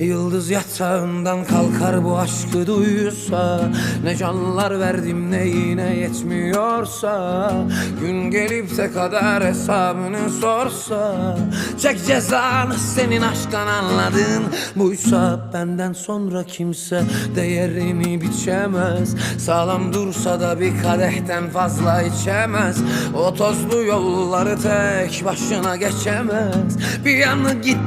Yıldız yatağından kalkar bu aşkı duysa Ne canlar verdim ne yine yetmiyorsa Gün gelip de kadar hesabını sorsa Çek cezanı senin aşktan anladın. Buysa benden sonra kimse değerini biçemez. Sağlam dursa da bir kadehten fazla içemez. O tozlu yolları tek başına geçemez. Bir yanı git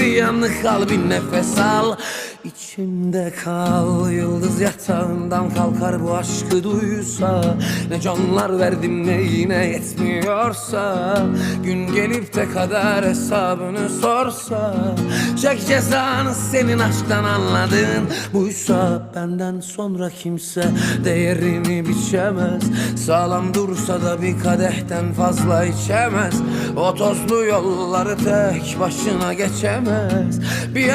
bir yanı kal bir nefes al İçimde kal yıldız yatağından kalkar bu aşkı duysa. Ne canlar verdim ne yine yetmiyorsa. Gün gelip de kadar hesabını sorsa. Çek cezanı senin aşktan anladın. Buysa benden sonra kimse değerini biçemez. Sağlam dursa da bir kadehten fazla içemez. O tozlu yolları tek başına geçemez. Bir